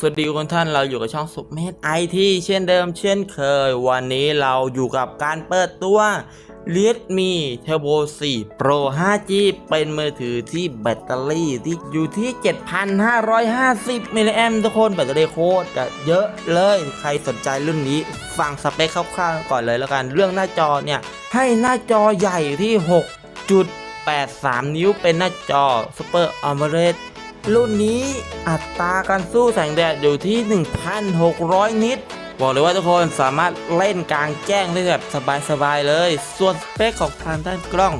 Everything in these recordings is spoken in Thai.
สวัสดีทุกท่านเราอยู่กับช่องสุเมธไอทีเช่นเดิมเช่นเคย วันนี้เราอยู่กับการเปิดตัว Redmi Turbo 4 Pro 5G เป็นมือถือที่แบตเตอรี่ที่อยู่ที่ 7,550 มิลลิแอมทุกคน แบตเตอรี่โคตรจะเยอะเลย ใครสนใจรุ่นนี้ ฟังสเปคคร่าวๆก่อนเลยแล้วกัน เรื่องหน้าจอเนี่ย ให้หน้าจอใหญ่ที่ 6.83 นิ้วเป็นหน้าจอ Super AMOLED รุ่นนี้อัตราการสู้แสงแดดอยู่ที่ 1,600 นิตบอกเลยว่าทุกคนสามารถเล่นกลางแจ้งได้แบบสบายๆเลย ส่วนสเปคของทางด้านกล้อง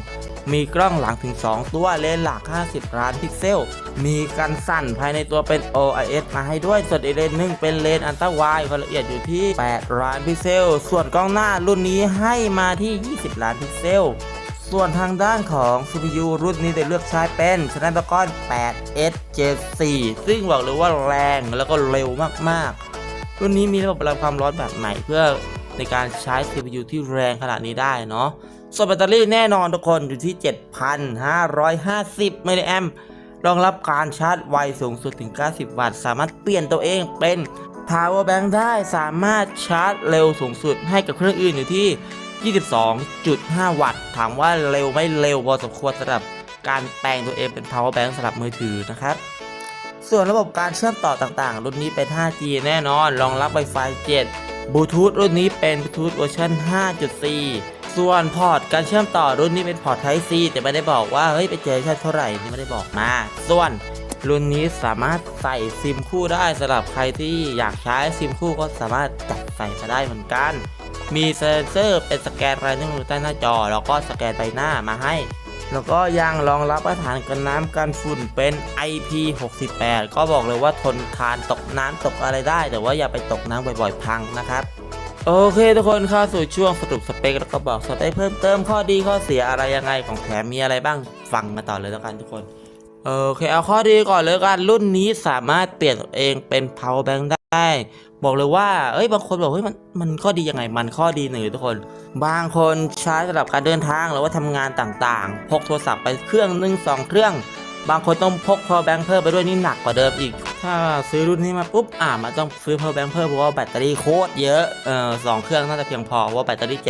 มีกล้องหลังถึง 2 ตัวเลนส์หลัก 50 ล้านพิกเซล มีกันสั่นภายในตัวเป็น OIS มาให้ด้วย ส่วนอีกเลนส์หนึ่งเป็นเลนส์อันตราไวด์ความละเอียดอยู่ที่ 8 ล้านพิกเซล ส่วนกล้องหน้ารุ่นนี้ให้มาที่ 20 ล้านพิกเซล ส่วนทางด้านของ CPU รุ่นนี้ได้เลือกใช้เป็น Snapdragon 8S74 ซึ่งบอกเลยว่าแรงแล้วก็เร็วมากๆ รุ่นนี้มีระบบระบความร้อนแบบใหม่เพื่อในการใช้ CPU ที่แรงขนาดนี้ได้เนาะ ส่วนแบตเตอรี่แน่นอนทุกคนอยู่ที่ 7,550 มิลลิแอมป์รองรับการชาร์จไวสูงสุดถึง 90 วัตต์ สามารถเปลี่ยนตัวเองเป็น power bank ได้สามารถชาร์จเร็วสูงสุดให้กับเครื่องอื่นอยู่ที่ 22.5 วัตต์ ถามว่าเร็วไม่เร็วพอสมควรสำหรับการแปลงตัวเองเป็น power bank สำหรับมือถือนะครับ ส่วนระบบการเชื่อมต่อต่างๆ รุ่นนี้เป็น 5G แน่นอน รองรับ Wi-Fi 7บลูทูธรุ่นนี้เป็นบลูทูธเวอร์ชัน5.4 ส่วนพอร์ตการเชื่อมต่อรุ่นนี้เป็นพอร์ต Type C แต่ไม่ได้บอกว่า เฮ้ยไปเจอชันเท่าไหร่นี่ไม่ได้บอกมา ส่วนรุ่นนี้สามารถใส่ซิมคู่ได้สำหรับใครที่อยากใช้ซิมคู่ก็สามารถจัดใส่มาได้เหมือนกัน มีเซนเซอร์เป็นสแกนลายนิ้วมือใต้หน้าจอ แล้วก็สแกนใบหน้ามาให้ แล้วก็ยังรองรับมาตรฐานกันน้ำกันฝุ่นเป็น IP68 ก็บอกเลยว่าทนทานตกน้ำตกอะไรได้ แต่ว่าอย่าไปตกน้ำบ่อยๆ พังนะครับโอเคทุกคนเข้าสู่ช่วงสรุปสเปคแล้วก็บอกสเปคเพิ่มเติมข้อดีข้อเสียอะไรยังไงของแถมมีอะไรบ้างฟังมาต่อเลยแล้วกันทุกคนโอเคเอาข้อดีก่อนเลยกันรุ่นนี้สามารถเปลี่ยนเองเป็น power bank ได้ ใช่บอกเลยว่า เอ้ย บางคนบอกเฮ้ย มัน มันข้อดียังไง มันข้อดีหนึ่งทุกคน บางคนใช้สำหรับการเดินทางหรือว่าทำงานต่างๆ พกโทรศัพท์ไปเครื่องหนึ่งสองเครื่อง บางคนต้องพก power bank เพิ่มไปด้วยนี่หนักกว่าเดิมอีก ถ้าซื้อรุ่นนี้มาปุ๊บ อ่ามันต้องซื้อ power bank เพิ่มเพราะว่าแบตเตอรี่โคตรเยอะ เออสองเครื่องน่าจะเพียงพอเพราะว่าแบตเตอรี่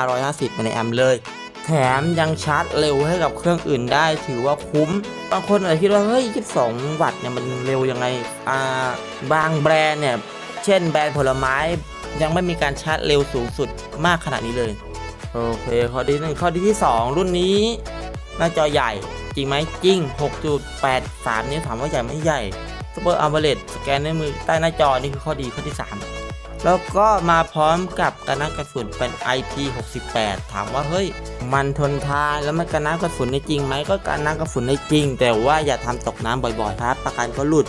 7,550มิลลิแอมเลย แถมยังชาร์จเร็วให้กับเครื่องอื่นได้ ถือว่าคุ้ม บางคนอาจจะคิดว่าเฮ้ย 22 วัตต์เนี่ยมันเร็วยังไง อ่า บางแบรนด์เนี่ย เช่นแบรนด์ผลไม้ ยังไม่มีการชาร์จเร็วสูงสุดมากขนาดนี้เลย โอเค ข้อดีหนึ่งข้อดีที่ 2 รุ่นนี้ หน้าจอใหญ่จริงไหมจริง 6.83 นิ้วถามว่าใหญ่ไม่ใหญ่ Super AMOLED สแกนในวมือใต้หน้าจอนี่คือข้อดีข้อที่ 3 แล้วก็มาพร้อมกับกันน้ำกันฝุ่นเป็น IP68 ถามว่าเฮ้ย มันทนทานแล้วมันกันน้ำกันฝุ่นได้จริงไหมก็กันน้ำกันฝุ่นได้จริง แต่ว่าอย่าทำตกน้ำบ่อยๆครับประกันก็หลุด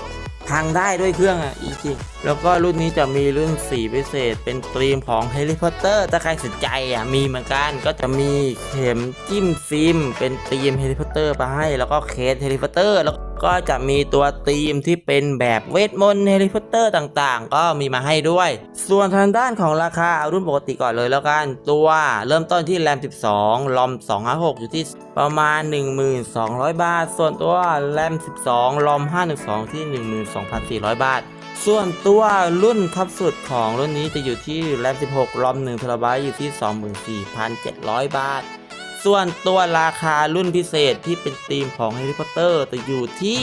พังได้ด้วยเครื่องอะจริงๆแล้วก็รุ่นนี้จะมีเรุ่นสีพิเศษ เป็นตรีมของแฮร์รี่พอตเตอร์ถ้าใครสนใจอะมีเหมือนกันก็จะมีเข็มจิ้มฟิม เป็นตรีมแฮร์รี่พอตเตอร์มาให้ แล้วก็เคสแฮร์รี่พอตเตอร์แล้ว ก็จะมีตัวตีมที่เป็นแบบเวทมนต์แฮร์รี่พอตเตอร์ต่างๆ ก็มีมาให้ด้วย ส่วนทางด้านของราคาเอารุ่นปกติก่อนเลยแล้วกัน ตัวเริ่มต้นที่แรม 12 ลอม 256 อยู่ที่ประมาณ 1200 บาท ส่วนตัวแรม 12 ลอม 512 ที่ 12,400 บาทส่วนตัวรุ่นท็อปสุดของรุ่นนี้จะอยู่ที่แรม 16ลอม1ทราไบอยู่ที่ 24,700 บาท ส่วนตัวราคารุ่นพิเศษที่เป็นธีมของแฮร์รี่พอตเตอร์จะอยู่ที่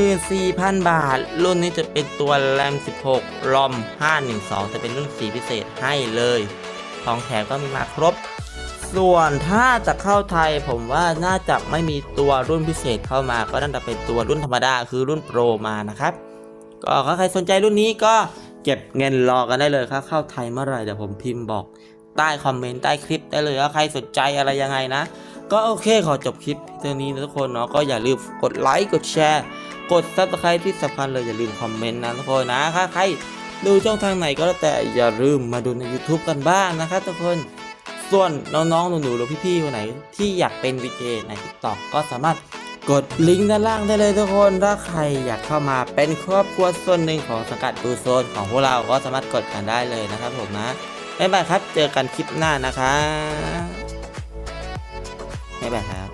14,000 บาท รุ่นนี้จะเป็นตัวแรม 16ลอม 512 จะเป็นรุ่นสีพิเศษให้เลยของแถมก็มีมาครบ ส่วนถ้าจะเข้าไทยผมว่าน่าจะไม่มีตัวรุ่นพิเศษเข้ามา ก็น่าจะเป็นตัวรุ่นธรรมดาคือรุ่นโปรมานะครับ ก็ใครสนใจรุ่นนี้ก็เก็บเงินรอกันได้เลยครับเข้าไทยเมื่อไหร่เดี๋ยวผมพิมพ์บอก ใต้คอมเมนต์ใต้คลิปได้เลยว่าใครสนใจอะไรยังไงนะ ก็โอเคขอจบคลิปเท่านี้นะทุกคนเนาะก็อย่าลืมกดไลค์กดแชร์ กด subscribe ที่สำคัญเลยอย่าลืมคอมเมนต์นะทุกคนนะถ้าใครดูช่องทางไหนก็แล้วแต่อย่าลืมมาดูใน YouTube กันบ้างนะครับทุกคนส่วนน้องๆหนูๆหรือพี่ๆคนไหน ที่อยากเป็น VJ ใน TikTok ก็สามารถกดลิงก์ด้านล่างได้เลยทุกคน ถ้าใครอยากเข้ามาเป็นครอบครัวส่วนหนึ่งของสังกัดดูโซนของพวกเราก็สามารถกดกันได้เลยนะครับผมนะ บ๊ายบายครับ เจอกันคลิปหน้านะครับบ๊ายบายครับ